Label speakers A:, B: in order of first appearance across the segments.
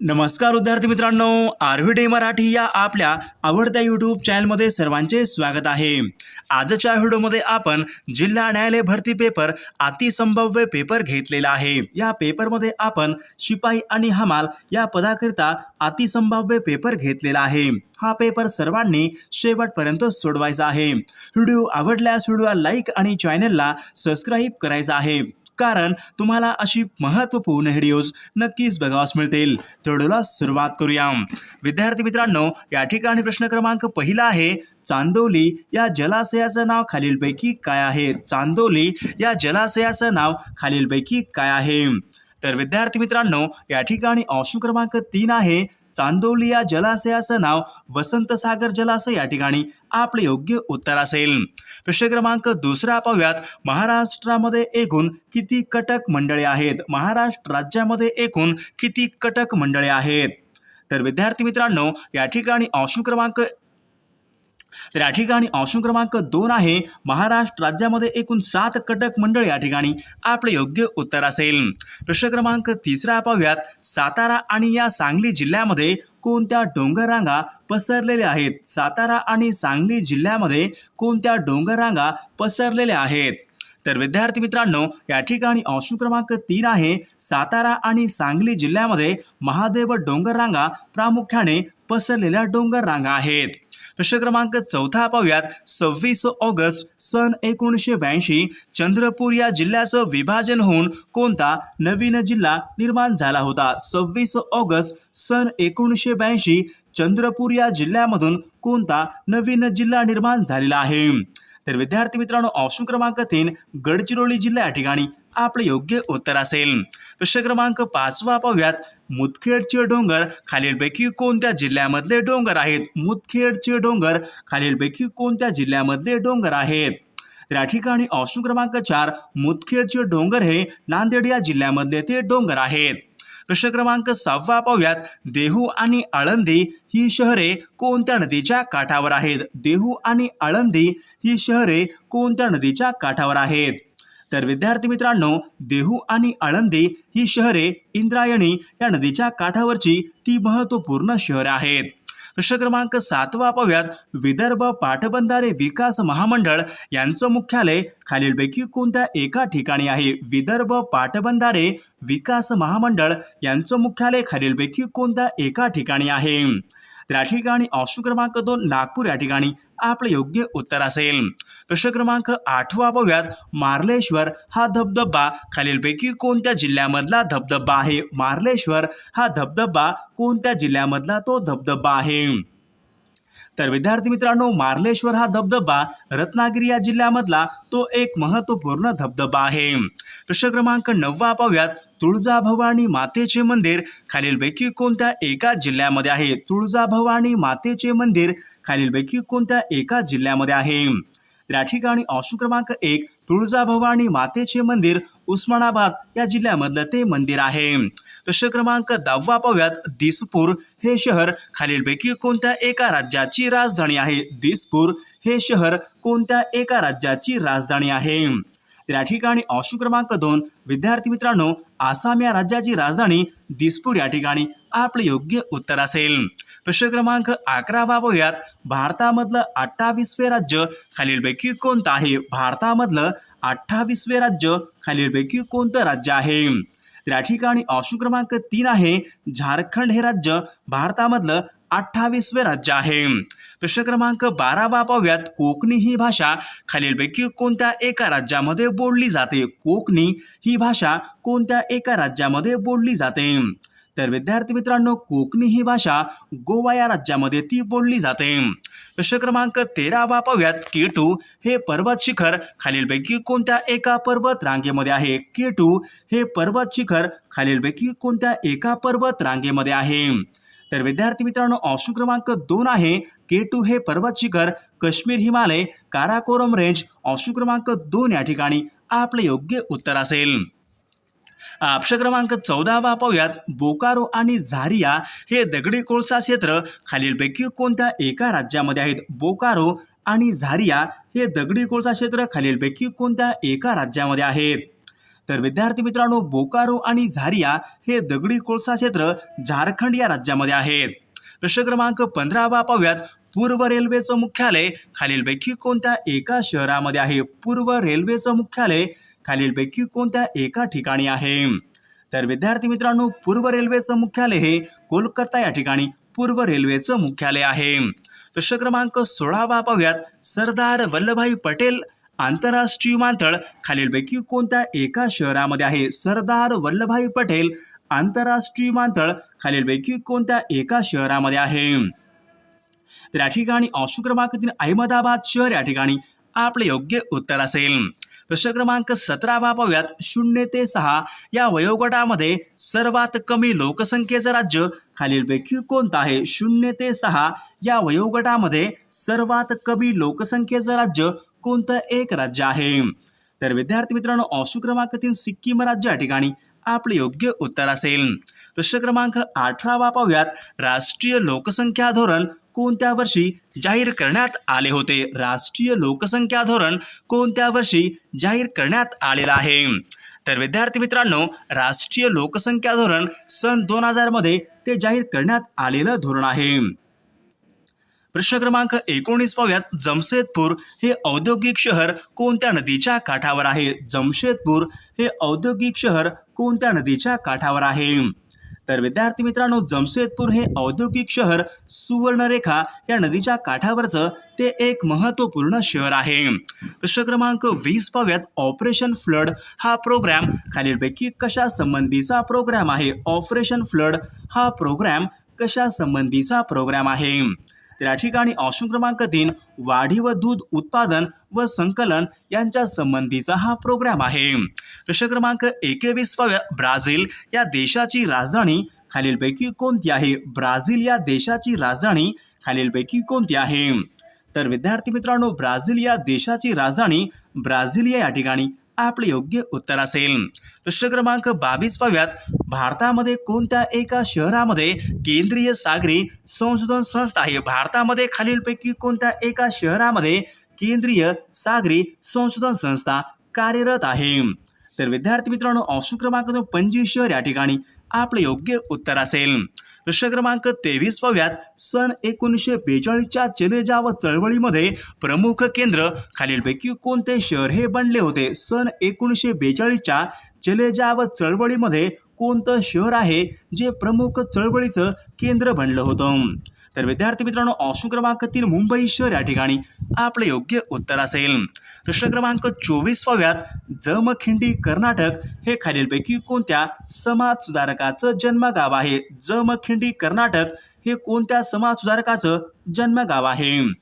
A: नमस्कार विद्यार्थी मित्रांनो आर व्ही मराठी या आपल्या आवडत्या यूट्यूब चॅनलमध्ये सर्वांचे स्वागत आहे. आजच्या व्हिडिओमध्ये आपण जिल्हा न्यायालय भरती पेपर अतिसंभाव्य पेपर घेतलेला आहे. या पेपरमध्ये आपण शिपाई आणि हमाल या पदाकरिता अतिसंभाव्य पेपर घेतलेला आहे. हा पेपर सर्वांनी शेवटपर्यंत सोडवायचा आहे. व्हिडिओ आवडल्यास व्हिडिओला लाईक आणि चॅनलला सबस्क्राईब करायचा आहे. कारण तुम्हाला अशी महत्त्वपूर्ण व्हिडिओज नक्कीच बघावास मिळतील. व्हिडिओला सुरुवात करूया विद्यार्थी मित्रांनो या ठिकाणी प्रश्न क्रमांक पहिला आहे चांदोली या जलाशयाचं नाव खालीलपैकी काय आहे? चांदोली या जलाशयाचं नाव खालीलपैकी काय आहे? तर विद्यार्थी मित्रांनो या ठिकाणी ऑप्शन क्रमांक तीन आहे चांदोली या जलाशयाचं नाव वसंतसागर जलाशय या ठिकाणी आपले योग्य उत्तर असेल. प्रश्न क्रमांक दुसरा पाहूयात. महाराष्ट्रामध्ये एकूण किती कटक मंडळे आहेत? महाराष्ट्र राज्यामध्ये एकूण किती कटक मंडळे आहेत? तर विद्यार्थी मित्रांनो या ठिकाणी ऑप्शन क्रमांक तर या ठिकाणी ऑप्शन क्रमांक दोन आहे महाराष्ट्र राज्यामध्ये एकूण सात कटक मंडळ या ठिकाणी आपले योग्य उत्तर असेल. प्रश्न क्रमांक तिसरा पाहूयात सातारा आणि या सांगली जिल्ह्यामध्ये कोणत्या डोंगररांगा पसरलेल्या आहेत? सातारा आणि सांगली जिल्ह्यामध्ये कोणत्या डोंगररांगा पसरलेल्या आहेत? तर विद्यार्थी मित्रांनो या ठिकाणी ऑप्शन क्रमांक तीन आहे सातारा आणि सांगली जिल्ह्यामध्ये महादेव डोंगर रांगा प्रामुख्याने पसरलेल्या डोंगर रांगा आहेत. प्रश्न क्रमांक चौथा पाहूयात. सव्वीस ऑगस्ट सन एकोणीसशे ब्याऐंशी चंद्रपूर या जिल्ह्याचं विभाजन होऊन कोणता नवीन जिल्हा निर्माण झाला होता? सव्वीस ऑगस्ट सन एकोणीसशे ब्याऐंशी चंद्रपूर या जिल्ह्यामधून कोणता नवीन जिल्हा निर्माण झालेला आहे? तर विद्यार्थी मित्रांनो ऑप्शन क्रमांक तीन गडचिरोली जिल्हा या ठिकाणी आपले योग्य उत्तर असेल. प्रश्न क्रमांक पाचवा पाहूयात. मुदखेडचे डोंगर खालीलपैकी कोणत्या जिल्ह्यामधले डोंगर आहेत? मुदखेडचे डोंगर खालीलपैकी कोणत्या जिल्ह्यामधले डोंगर आहेत? या ठिकाणी ऑप्शन क्रमांक चार मुदखेडचे डोंगर हे नांदेड या जिल्ह्यामधले ते डोंगर आहेत. प्रश्न क्रमांक सहावा पाहूयात. देहू आणि आळंदी ही शहरे कोणत्या नदीच्या काठावर आहेत? देहू आणि आळंदी ही शहरे कोणत्या नदीच्या काठावर आहेत? तर विद्यार्थी मित्रांनो देहू आणि आळंदी ही शहरे इंद्रायणी या नदीच्या काठावरची ती महत्त्वपूर्ण शहरे आहेत. प्रश्न क्रमांक सातवा पाहूयात विदर्भ पाटबंधारे विकास महामंडळ यांचं मुख्यालय खालीलपैकी कोणत्या एका ठिकाणी आहे? विदर्भ पाटबंधारे विकास महामंडळ यांचं मुख्यालय खालीलपैकी कोणत्या एका ठिकाणी आहे? तर या ठिकाणी ऑप्शन क्रमांक दोन नागपूर या ठिकाणी आपलं योग्य उत्तर असेल. प्रश्न क्रमांक आठवा पाहूयात मार्लेश्वर हा धबधबा खालीलपैकी कोणत्या जिल्ह्यामधला धबधबा आहे? मार्लेश्वर हा धबधबा कोणत्या जिल्ह्यामधला तो धबधबा आहे? तर विद्यार्थी मित्रांनो मार्लेश्वर हा धबधबा रत्नागिरी या जिल्ह्यामधला तो एक महत्त्वपूर्ण धबधबा आहे. प्रश्न क्रमांक नववा पाहूयात. तुळजाभवानी मातेचे मंदिर खालीलपैकी कोणत्या एका जिल्ह्यामध्ये आहे? तुळजाभवानी मातेचे मंदिर खालीलपैकी कोणत्या एका जिल्ह्यामध्ये आहे? या ठिकाणी ऑप्शन क्रमांक एक तुळजाभवानी मातेचे मंदिर उस्मानाबाद या जिल्ह्यामधलं ते मंदिर आहे. प्रश्न क्रमांक दहावा पाहूयात. दिसपूर हे शहर खालीलपैकी कोणत्या एका राज्याची राजधानी आहे? दिसपूर हे शहर कोणत्या एका राज्याची राजधानी आहे? या ठिकाणी ऑप्शन क्रमांक दोन विद्यार्थी मित्रांनो आसाम या राज्याची राजधानी दिसपूर या ठिकाणी आपले योग्य उत्तर असेल. प्रश्न क्रमांक अकरा बाबूयात भारतामधलं अठ्ठावीसवे राज्य खालीलपैकी कोणतं आहे? भारतामधलं अठ्ठावीसवे राज्य खालीलपैकी कोणतं राज्य आहे? तर या ठिकाणी ऑप्शन क्रमांक तीन आहे. झारखंड हे राज्य भारतामधलं अठ्ठावीसवे राज्य आहे. प्रश्न क्रमांक बारावा पाहूयात कोकणी ही भाषा खालीलपैकी कोणत्या एका राज्यामध्ये बोलली जाते? कोकणी ही भाषा कोणत्या एका राज्यामध्ये बोलली जाते? तर विद्यार्थी मित्रांनो कोकणी ही भाषा गोवा या राज्यामध्ये ती बोलली जाते. प्रश्न क्रमांक तेरावा पाहूयात केटू हे पर्वत शिखर खालीलपैकी कोणत्या एका पर्वत रांगेमध्ये आहे? केटू हे पर्वत शिखर खालीलपैकी कोणत्या एका पर्वत रांगेमध्ये आहे? तर विद्यार्थी मित्रांनो ऑप्शन क्रमांक दोन आहे. के टू हे पर्वत शिखर काश्मीर हिमालय काराकोरम रेंज ऑप्शन क्रमांक दोन या ठिकाणी आपले योग्य उत्तर असेल. ऑप्शन क्रमांक चौदावा पाहूयात बोकारो आणि झारिया हे दगडी कोळसा क्षेत्र खालीलपैकी कोणत्या एका राज्यामध्ये आहेत? बोकारो आणि झारिया हे दगडी कोळसा क्षेत्र खालीलपैकी कोणत्या एका राज्यामध्ये आहेत? तर विद्यार्थी मित्रांनो बोकारो आणि झारिया हे दगडी कोळसा क्षेत्र झारखंड या राज्यामध्ये आहेत. प्रश्न क्रमांक पंधरावा पाहूयात पूर्व रेल्वेचं मुख्यालय खालीलपैकी कोणत्या एका शहरामध्ये आहे? पूर्व रेल्वेचं मुख्यालय खालीलपैकी कोणत्या एका ठिकाणी आहे? तर विद्यार्थी मित्रांनो पूर्व रेल्वेचं मुख्यालय हे कोलकाता या ठिकाणी पूर्व रेल्वेचं मुख्यालय आहे. प्रश्न क्रमांक सोळावा पाहूयात सरदार वल्लभभाई पटेल आंतरराष्ट्रीय विमानतळ खालीलपैकी कोणत्या एका शहरामध्ये आहे? सरदार वल्लभभाई पटेल आंतरराष्ट्रीय विमानतळ खालीलपैकी कोणत्या एका शहरामध्ये आहे? तर या ठिकाणी ऑप्शन क्रमांक तीन अहमदाबाद शहर या ठिकाणी आपले योग्य उत्तर असेल. प्रश्न क्रमांक सतरावा पाहूयात शून्य ते सहा या वयोगटामध्ये सर्वात कमी लोकसंख्येचं राज्य खालीलपैकी कोणतं आहे? शून्य ते सहा या वयोगटामध्ये सर्वात कमी लोकसंख्येचं राज्य कोणतं एक राज्य आहे? तर विद्यार्थी मित्रांनो ऑप्शन क्रमांक तीन सिक्कीम राज्य या ठिकाणी आपले योग्य उत्तर असेल. प्रश्न क्रमांक अठरावा पाहूयात राष्ट्रीय लोकसंख्या धोरण कोणत्या वर्षी जाहीर करण्यात आले होते? राष्ट्रीय लोकसंख्या धोरण कोणत्या वर्षी जाहीर करण्यात आलेलं आहे? तर विद्यार्थी मित्रांनो राष्ट्रीय लोकसंख्या धोरण सन दोन हजारमध्ये ते जाहीर करण्यात आलेलं धोरण आहे. प्रश्न क्रमांक एकोणीस पाव्यात जमशेदपूर हे औद्योगिक शहर कोणत्या नदीच्या काठावर आहे? जमशेदपूर हे औद्योगिक शहर कोणत्या नदीच्या काठावर आहे? तर विद्यार्थी मित्रांनो जमशेदपूर हे औद्योगिक शहर सुवर्णरेखा या नदीच्या काठावरचं ते एक महत्त्वपूर्ण शहर आहे. प्रश्न क्रमांक वीस पाव्यात ऑपरेशन फ्लड हा प्रोग्राम खालीलपैकी कशा संबंधीचा प्रोग्राम आहे? ऑपरेशन फ्लड हा प्रोग्राम कशा संबंधीचा प्रोग्राम आहे? त्या या ठिकाणी ऑप्शन क्रमांक तीन वाढी व दूध उत्पादन व संकलन यांच्या संबंधीचा हा प्रोग्राम आहे. प्रश्न क्रमांक एकवीस ब्राझील या देशाची राजधानी खालीलपैकी कोणती आहे? ब्राझील या देशाची राजधानी खालीलपैकी कोणती आहे? तर विद्यार्थी मित्रांनो ब्राझील या देशाची राजधानी ब्राझिलिया या ठिकाणी आपले योग्य उत्तर असेल. प्रश्न क्रमांक बावीस पाहूयात. भारतामध्ये कोणत्या एका शहरामध्ये केंद्रीय सागरी संशोधन संस्था आहे? भारतामध्ये खालीलपैकी कोणत्या एका शहरामध्ये केंद्रीय सागरी संशोधन संस्था कार्यरत आहे? तर विद्यार्थी मित्रांनो ऑप्शन क्रमांक पंचवीस शहर या ठिकाणी. आपले योग्य उत्तर असेल. प्रश्न क्रमांक तेवीसव्यात सन एकोणीसशे बेचाळीसच्या चलेजाव चळवळीमध्ये प्रमुख केंद्र खालीलपैकी कोणते शहर हे बनले होते? सन एकोणीसशे बेचाळीसच्या चलेजाव चळवळीमध्ये कोणतं शहर आहे जे प्रमुख चळवळीचं केंद्र बनलं होतं? तर विद्यार्थी मित्रांनो ऑप्शन क्रमांक तीन मुंबई शहर या ठिकाणी आपले योग्य उत्तर असेल. प्रश्न क्रमांक चोवीस जमखिंडी कर्नाटक हे खालीलपैकी कोणत्या समाज सुधारकाचं जन्मगाव आहे? जमखिंडी कर्नाटक हे कोणत्या समाज सुधारकाचं जन्मगाव आहे?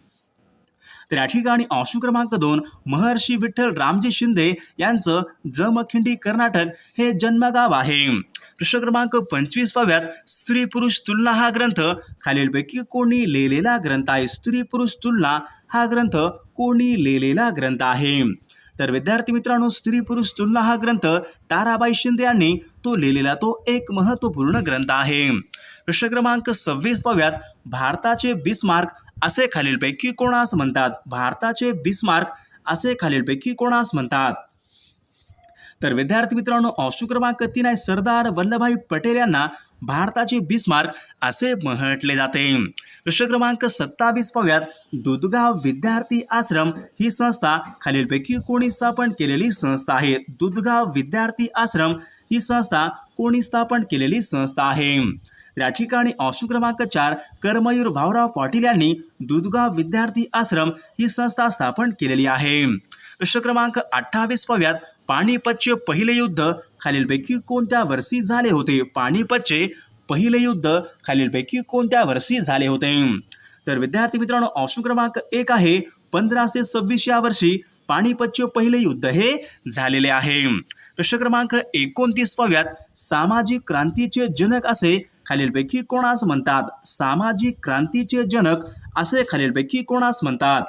A: तर या ठिकाणी ऑप्शन क्रमांक दोन महर्षी विठ्ठल रामजी शिंदे यांचं जमखिंडी कर्नाटक हे जन्मगाव आहे. प्रश्न क्रमांक पंचवीस पाव्यात स्त्री पुरुष तुलना हा ग्रंथ. खालीलपैकी कोणी लिहिलेला ग्रंथ आहे. स्त्री पुरुष तुलना हा ग्रंथ कोणी लिहिलेला ग्रंथ आहे. तर विद्यार्थी मित्रांनो स्त्री पुरुष तुलना हा ग्रंथ ताराबाई शिंदे यांनी तो लिहिलेला तो एक महत्त्वपूर्ण ग्रंथ आहे. प्रश्न क्रमांक सव्वीस पाव्यात भारताचे बिस्मार्क असे खालीलपैकी कोणास म्हणतात? भारताचे बिस्मार्क असे खालीलपैकी कोणास म्हणतात? तर विद्यार्थी मित्रांनो ऑप्शन क्रमांक तीन आहे सरदार वल्लभभाई पटेल यांना भारताचे बिस्मार्क असे म्हटले जाते. प्रश्न क्रमांक सत्तावीस पाव्यात दुधगाव विद्यार्थी आश्रम ही संस्था खालीलपैकी कोणी स्थापन केलेली संस्था आहे? दुधगाव विद्यार्थी आश्रम ही संस्था कोणी स्थापन केलेली संस्था आहे? या ठिकाणी ऑप्शन क्रमांक चार कर्मयूर भाऊराव पाटील यांनी दुधगाव विद्यार्थी आश्रम ही संस्था स्थापन केलेली आहे. प्रश्न क्रमांक अठ्ठावीस पाव्यात पानिपतचे पहिले युद्ध खालीलपैकी कोणत्या वर्षी झाले होते? पानिपतचे पहिले युद्ध खालीलपैकी कोणत्या वर्षी झाले होते? तर विद्यार्थी मित्रांनो ऑप्शन क्रमांक एक आहे पंधराशे सव्वीस या वर्षी पानिपतचे पहिले युद्ध हे झालेले आहे. प्रश्न क्रमांक एकोणतीस पाव्यात सामाजिक क्रांतीचे जनक असे खालीलपैकी कोणास म्हणतात? सामाजिक क्रांतीचे जनक असे खालीलपैकी कोणास म्हणतात?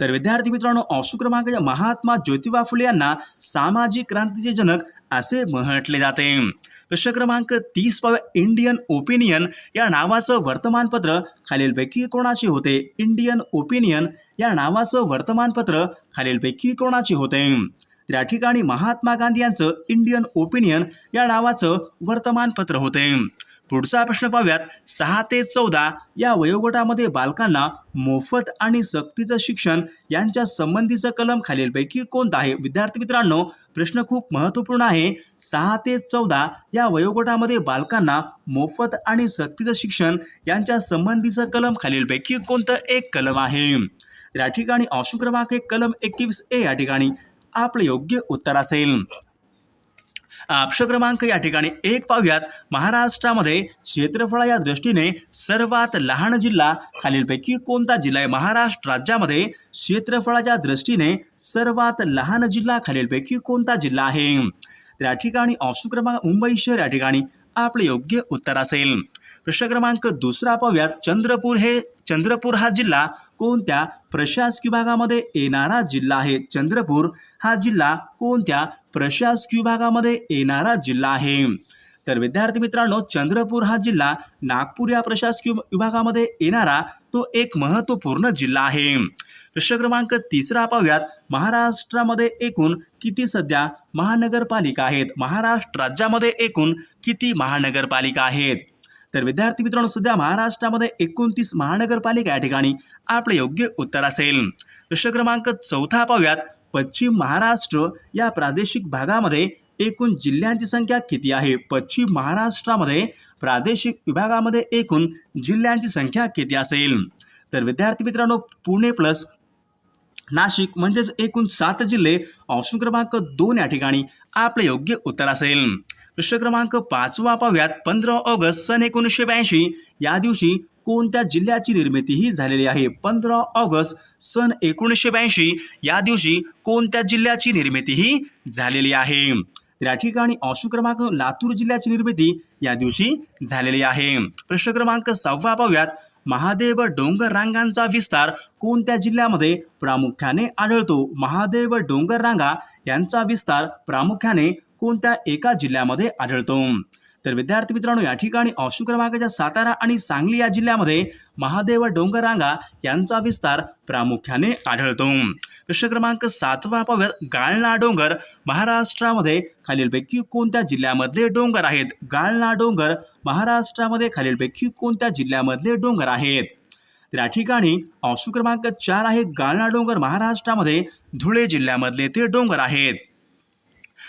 A: तर विद्यार्थी मित्रांनो ऑप्शन क्रमांक महात्मा ज्योतिबा फुले यांना सामाजिक क्रांतीचे जनक असे म्हटले जाते. प्रश्न क्रमांक तीस पाव इंडियन ओपिनियन या नावाचं वर्तमानपत्र खालीलपैकी कोणाचे होते? इंडियन ओपिनियन या नावाचं वर्तमानपत्र खालीलपैकी कोणाचे होते? त्या ठिकाणी महात्मा गांधी यांचं इंडियन ओपिनियन या नावाचं वर्तमानपत्र होते. पुढचा प्रश्न पाहूयात. सहा ते चौदा या वयोगटामध्ये बालकांना मोफत आणि सक्तीचं शिक्षण यांच्या संबंधीचं कलम खालीलपैकी कोणतं आहे? विद्यार्थी मित्रांनो प्रश्न खूप महत्त्वपूर्ण आहे. सहा ते चौदा या वयोगटामध्ये बालकांना मोफत आणि सक्तीचं शिक्षण यांच्या संबंधीचं कलम खालीलपैकी कोणतं एक कलम आहे? या ठिकाणी ऑप्शन क्रमांक एक कलम एकवीस ए या ठिकाणी आपलं योग्य उत्तर असेल. आपश क्रमांक या ठिकाणी एक पाहूयात. महाराष्ट्रामध्ये क्षेत्रफळा या दृष्टीने सर्वात लहान जिल्हा खालीलपैकी कोणता जिल्हा आहे? महाराष्ट्र राज्यामध्ये क्षेत्रफळाच्या दृष्टीने सर्वात लहान जिल्हा खालीलपैकी कोणता जिल्हा आहे? या ठिकाणी ऑप्शन क्रमांक मुंबई शहर या ठिकाणी आपले योग्य उत्तर असेल. प्रश्न क्रमांक दुसरा पाहूयात. चंद्रपूर हे चंद्रपूर हा जिल्हा कोणत्या प्रशासकीय विभागामध्ये येणारा जिल्हा आहे? चंद्रपूर हा जिल्हा कोणत्या प्रशासकीय विभागामध्ये येणारा जिल्हा आहे? तर विद्यार्थी मित्रांनो चंद्रपूर हा जिल्हा नागपूर या प्रशासकीय विभागामध्ये येणारा तो एक महत्त्वपूर्ण जिल्हा आहे. प्रश्न क्रमांक तिसरा पाहूयात. महाराष्ट्रामध्ये एकूण किती सध्या महानगरपालिका आहेत? महाराष्ट्र राज्यामध्ये एकूण किती महानगरपालिका आहेत? तर विद्यार्थी मित्रांनो सध्या महाराष्ट्रामध्ये एकोणतीस महानगरपालिका या ठिकाणी आपले योग्य उत्तर असेल. प्रश्न क्रमांक चौथा पाहूयात. पश्चिम महाराष्ट्र या प्रादेशिक भागामध्ये एकूण जिल्ह्यांची संख्या किती आहे? पश्चिम महाराष्ट्रामध्ये प्रादेशिक विभागामध्ये एकूण जिल्ह्यांची संख्या किती असेल? तर विद्यार्थी मित्रांनो पुणे प्लस नाशिक म्हणजेच एकूण सात जिल्हे ऑप्शन क्रमांक दोन या ठिकाणी आपले योग्य उत्तर असेल. प्रश्न क्रमांक पाचवा पाव्यात पंधरा ऑगस्ट सन एकोणीसशे ब्याऐंशी. या दिवशी कोणत्या जिल्ह्याची निर्मिती ही झालेली आहे? पंधरा ऑगस्ट सन एकोणीसशे ब्याऐंशी. या दिवशी कोणत्या जिल्ह्याची निर्मिती ही झालेली आहे? या ठिकाणी ऑप्शन क्रमांक लातूर जिल्ह्याची निर्मिती या दिवशी झालेली आहे. प्रश्न क्रमांक सहावा पाहूयात महादेव डोंगर रांगांचा विस्तार कोणत्या जिल्ह्यामध्ये प्रामुख्याने आढळतो? महादेव डोंगर रांगा यांचा विस्तार प्रामुख्याने कोणत्या एका जिल्ह्यामध्ये आढळतो? तर विद्यार्थी मित्रांनो या ठिकाणी ऑप्शन क्रमांकाच्या सातारा आणि सांगली या जिल्ह्यामध्ये महादेव डोंगररांगा यांचा विस्तार प्रामुख्याने आढळतो. प्रश्न क्रमांक सातवा पाहूयात. गाळणा डोंगर महाराष्ट्रामध्ये खालीलपैकी कोणत्या जिल्ह्यामधले डोंगर आहेत? गाळणा डोंगर महाराष्ट्रामध्ये खालीलपैकी कोणत्या जिल्ह्यामधले डोंगर आहेत? तर या ठिकाणी ऑप्शन क्रमांक चार आहे. गाळणा डोंगर महाराष्ट्रामध्ये धुळे जिल्ह्यामधले ते डोंगर आहेत.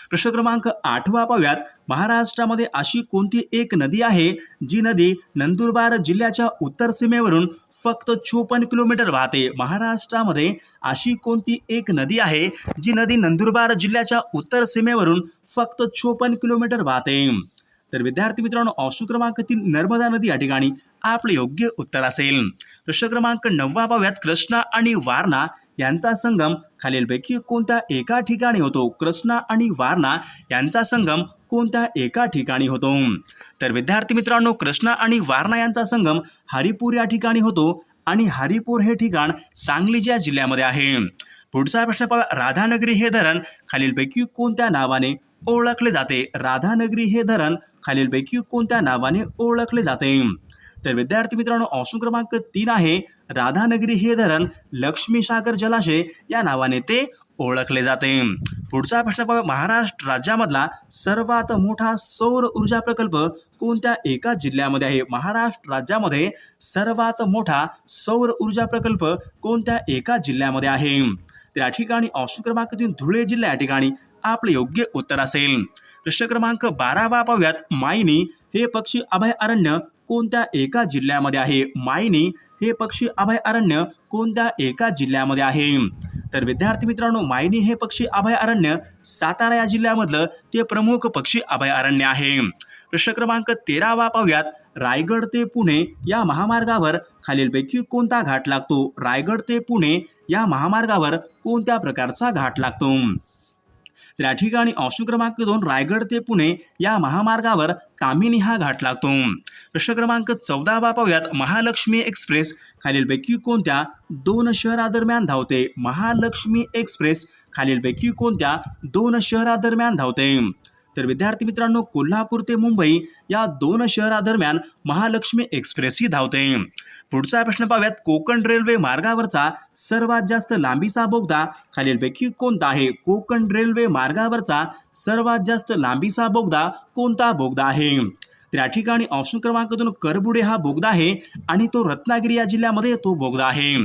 A: प्रश्न क्रमांक आठवा पाहूयात. महाराष्ट्रामध्ये अशी कोणती एक नदी आहे? जी नदी नंदुरबार जिल्ह्याच्या उत्तर सीमेवरून फक्त चोपन्न किलोमीटर वाहते. महाराष्ट्रामध्ये अशी कोणती एक नदी आहे? जी नदी नंदुरबार जिल्ह्याच्या उत्तर सीमेवरून फक्त चोपन्न किलोमीटर वाहते. तर विद्यार्थी मित्रांनो ऑप्शन क्रमांक तीन नर्मदा नदी या ठिकाणी आपले योग्य उत्तर असेल. प्रश्न क्रमांक नववा पाहूयात. कृष्णा आणि वारणा यांचा संगम खालीलपैकी कोणत्या एका ठिकाणी होतो? कृष्णा आणि वारणा यांचा संगम कोणत्या एका ठिकाणी होतो? तर विद्यार्थी मित्रांनो कृष्णा आणि वारणा यांचा संगम हरिपूर या ठिकाणी होतो आणि हरिपूर हे ठिकाण सांगलीच्या जिल्ह्यामध्ये आहे. पुढचा प्रश्न पहा राधानगरी हे धरण खालीलपैकी कोणत्या नावाने ओळखले जाते? राधानगरी हे धरण खालीलपैकी कोणत्या नावाने ओळखले जाते? तर विद्यार्थी मित्रांनो ऑप्शन क्रमांक तीन आहे राधानगरी हे धरण लक्ष्मी सागर जलाशय या नावाने ते ओळखले जाते. पुढचा प्रश्न पाहू महाराष्ट्र राज्यामधला सर्वात मोठा सौर ऊर्जा प्रकल्प कोणत्या एका जिल्ह्यामध्ये आहे? महाराष्ट्र राज्यामध्ये सर्वात मोठा सौर ऊर्जा प्रकल्प कोणत्या एका जिल्ह्यामध्ये आहे? त्या ठिकाणी ऑप्शन क्रमांक तीन धुळे जिल्हा या ठिकाणी आपले योग्य उत्तर असेल. प्रश्न क्रमांक बारावा पाहूयात मायनी हे पक्षी अभयारण्य कोणत्या एका जिल्ह्यामध्ये आहे? मायनी हे पक्षी अभयारण्य कोणत्या एका जिल्ह्यामध्ये आहे? तर विद्यार्थी मित्रांनो मायनी हे पक्षी अभयारण्य सातारा या जिल्ह्यामधलं ते प्रमुख पक्षी अभयारण्य आहे. प्रश्न क्रमांक तेरावा पाहूयात. रायगड ते पुणे या महामार्गावर खालीलपैकी कोणता घाट लागतो? रायगड ते पुणे या महामार्गावर कोणत्या प्रकारचा घाट लागतो? तर या ठिकाणी ऑप्शन क्रमांक दोन रायगड ते पुणे या महामार्गावर कामिनी हा घाट लागतो. प्रश्न क्रमांक चौदावा पाहूयात महालक्ष्मी एक्सप्रेस. खालीलपैकी कोणत्या दोन शहरादरम्यान धावते? महालक्ष्मी एक्सप्रेस. खालीलपैकी कोणत्या दोन शहरादरम्यान धावते? तर विद्यार्थी मित्रांनो कोल्हापूर ते मुंबई या दोन शहरादरम्यान महालक्ष्मी एक्सप्रेस ही धावते. पुढचा प्रश्न पाहूयात कोकण रेल्वे मार्गावरचा सर्वात जास्त लांबीचा बोगदा खालीलपैकी कोणता आहे? कोकण रेल्वे मार्गावरचा सर्वात जास्त लांबीचा बोगदा कोणता बोगदा आहे? त्या ठिकाणी ऑप्शन क्रमांक दोन करबुडे हा बोगदा आहे आणि तो रत्नागिरी या जिल्ह्यामध्ये तो बोगदा आहे.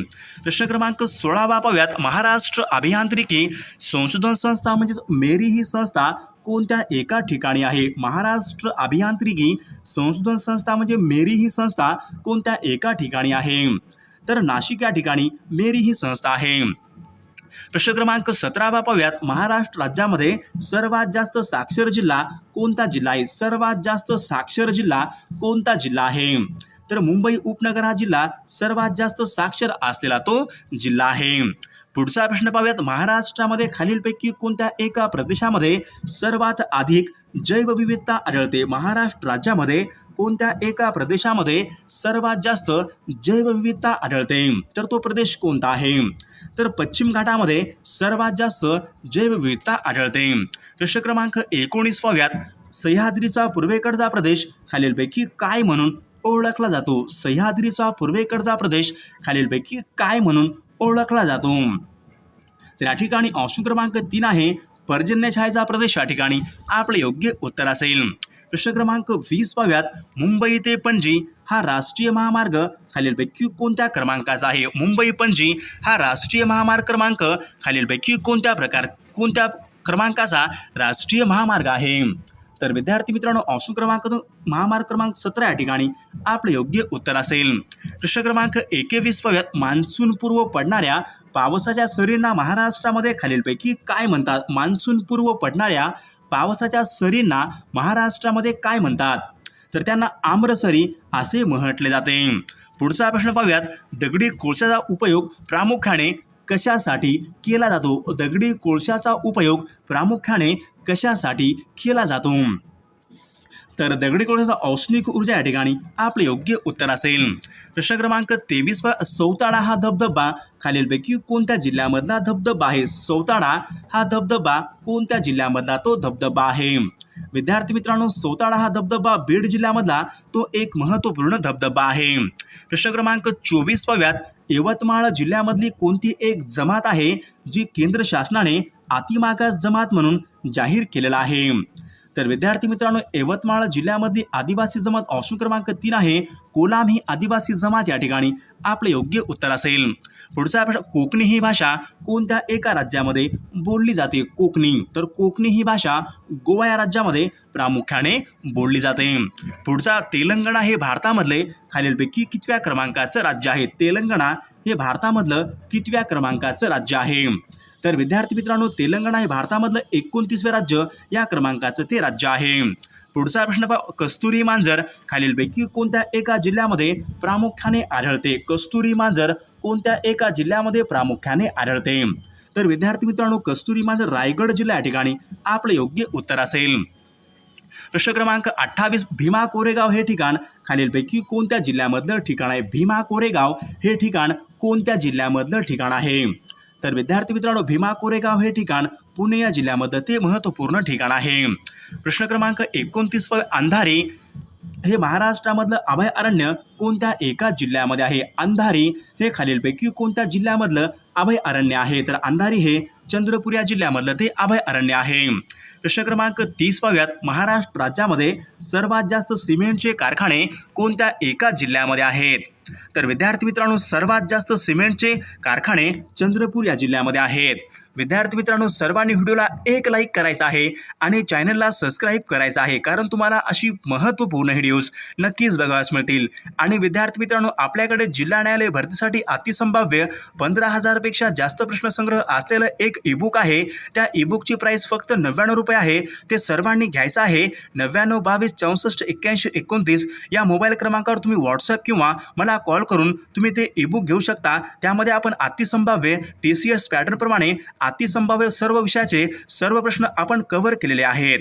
A: प्रश्न क्रमांक सोळावा पाहूयात. महाराष्ट्र अभियांत्रिकी संशोधन संस्था म्हणजेच मेरी ही संस्था कोणत्या एका ठिकाणी आहे? महाराष्ट्र अभियांत्रिकी संशोधन संस्था म्हणजे मेरी ही संस्था कोणत्या एका ठिकाणी आहे? तर नाशिक या ठिकाणी मेरी ही संस्था आहे. प्रश्न क्रमांक सतरावा पाहूयात महाराष्ट्र राज्यामध्ये सर्वात जास्त साक्षर जिल्हा कोणता जिल्हा आहे? सर्वात जास्त साक्षर जिल्हा कोणता जिल्हा आहे? तर मुंबई उपनगर हा जिल्हा सर्वात जास्त साक्षर असलेला तो जिल्हा आहे. पुढचा प्रश्न पाहूयात. महाराष्ट्रामध्ये खालीलपैकी कोणत्या एका प्रदेशामध्ये सर्वात अधिक जैवविविधता आढळते? महाराष्ट्र राज्यामध्ये कोणत्या एका प्रदेशामध्ये सर्वात जास्त जैवविविधता आढळते? तर तो प्रदेश कोणता आहे? तर पश्चिम घाटामध्ये सर्वात जास्त जैवविविधता आढळते. प्रश्न क्रमांक एकोणीस सह्याद्रीचा पूर्वेकडचा प्रदेश खालीलपैकी काय म्हणून ओळखला जातो? सह्याद्रीचा पूर्वेकडचा प्रदेश खालीलपैकी काय म्हणून ओळखला जातो? तर या ठिकाणी ऑप्शन क्रमांक तीन आहे पर्जन्यछायेचा प्रदेश या ठिकाणी आपले योग्य उत्तर असेल. प्रश्न क्रमांक वीस पाव्यात मुंबई ते पणजी हा राष्ट्रीय महामार्ग खालीलपैकी कोणत्या क्रमांकाचा आहे? मुंबई पणजी हा राष्ट्रीय महामार्ग क्रमांक खालीलपैकी कोणत्या प्रकार कोणत्या क्रमांकाचा राष्ट्रीय महामार्ग आहे? तर विद्यार्थी मित्रांनो ऑप्शन क्रमांक दोन महामार्ग क्रमांक सतरा या ठिकाणी आपले योग्य उत्तर असेल. प्रश्न क्रमांक एकेवीस पाव्यात मान्सूनपूर्व पडणाऱ्या पावसाच्या सरींना महाराष्ट्रामध्ये खालीलपैकी काय म्हणतात? मान्सूनपूर्व पडणाऱ्या पावसाच्या सरींना महाराष्ट्रामध्ये काय म्हणतात? तर त्यांना आम्रसरी असे म्हटले जाते. पुढचा प्रश्न पाहूयात. दगडी कोळशाचा उपयोग प्रामुख्याने कशासाठी केला जातो? दगडी कोळशाचा उपयोग प्रामुख्याने कशासाठी केला जातो? तर दगडी कोळशाचा औष्णिक ऊर्जा या ठिकाणी आपले योग्य उत्तर असेल. प्रश्न क्रमांक तेवीस व सौताडा हा धबधबा खालीलपैकी कोणत्या जिल्ह्यामधला धबधबा आहे? सौताडा हा धबधबा कोणत्या जिल्ह्यामधला तो धबधबा आहे? विद्यार्थी मित्रांनो सौताडा हा धबधबा बीड जिल्ह्यामधला तो एक महत्त्वपूर्ण धबधबा आहे. प्रश्न क्रमांक चोवीस पाव्यात यवतमाळ जिल्ह्यामधली कोणती एक जमात आहे जी केंद्र शासनाने अतिमागास जमात म्हणून जाहीर केलेला आहे? तर विद्यार्थी मित्रांनो यवतमाळ जिल्ह्यामधली आदिवासी जमात ऑप्शन क्रमांक तीन आहे. कोलाम ही आदिवासी जमात या ठिकाणी आपले योग्य उत्तर असेल. पुढचा प्रश्न कोकणी ही भाषा कोणत्या एका राज्यामध्ये बोलली जाते? कोकणी. तर कोकणी ही भाषा गोवा या राज्यामध्ये प्रामुख्याने बोलली जाते. पुढचा तेलंगणा हे भारतामधले खालीलपैकी कितव्या क्रमांकाचं राज्य आहे? तेलंगणा हे भारतामधलं कितव्या क्रमांकाचं राज्य आहे? तर विद्यार्थी मित्रांनो तेलंगणा हे भारतामधलं एकोणतीसवे राज्य या क्रमांकाचं ते राज्य आहे. पुढचा प्रश्न कस्तुरी मांजर खालीलपैकी कोणत्या एका जिल्ह्यामध्ये प्रामुख्याने आढळते? कस्तुरी मांजर कोणत्या एका जिल्ह्यामध्ये प्रामुख्याने आढळते? तर विद्यार्थी मित्रांनो कस्तुरी मांजर रायगड जिल्हा या ठिकाणी आपलं योग्य उत्तर असेल. प्रश्न क्रमांक अठ्ठावीस भीमा कोरेगाव हे ठिकाण खालीलपैकी कोणत्या जिल्ह्यामधलं ठिकाण आहे? भीमा कोरेगाव हे ठिकाण कोणत्या जिल्ह्यामधलं ठिकाण आहे? तर विद्यार्थी मित्रांनो भीमा कोरेगाव हे ठिकाण पुणे या जिल्ह्यामधलं ते महत्त्वपूर्ण ठिकाण आहे. प्रश्न क्रमांक एकोणतीस अंधारी हे महाराष्ट्रामधलं अभयारण्य कोणत्या एका जिल्ह्यामध्ये आहे? अंधारी हे खालीलपैकी कोणत्या जिल्ह्यामधलं अभयारण्य आहे? तर अंधारी हे चंद्रपूर या जिल्ह्यामधलं ते अभयारण्य आहे. प्रश्न क्रमांक तीस पाव्यात महाराष्ट्र राज्यामध्ये सर्वात जास्त सिमेंटचे कारखाने कोणत्या एका जिल्ह्यामध्ये आहेत? तर विद्यार्थी मित्रांनो सर्वात जास्त सिमेंटचे कारखाने चंद्रपूर या जिल्ह्यामध्ये आहेत. विद्यार्थी मित्रांनो सर्वांनी व्हिडिओला एक लाईक करायचा आहे आणि चॅनलला सबस्क्राईब करायचं आहे. कारण तुम्हाला अशी महत्त्वपूर्ण व्हिडिओज नक्कीच बघाव्यास मिळतील. आणि विद्यार्थी मित्रांनो आपल्याकडे जिल्हा न्यायालय भरतीसाठी अतिसंभाव्य पंधरा हजारपेक्षा जास्त प्रश्नसंग्रह असलेलं एक ईबुक आहे. त्या ईबुकची प्राईस फक्त नव्याण्णव रुपये आहे. ते सर्वांनी घ्यायचं आहे. नव्याण्णव बावीस चौसष्ट एक्क्याऐंशी एकोणतीस या मोबाईल क्रमांकावर तुम्ही व्हॉट्सअप किंवा मला कॉल करून तुम्ही ते ईबुक घेऊ शकता. त्यामध्ये आपण अतिसंभाव्य टी सी एस पॅटर्नप्रमाणे अतिसंभाव्य सर्व विषयाचे सर्व प्रश्न आपण कव्हर केलेले आहेत.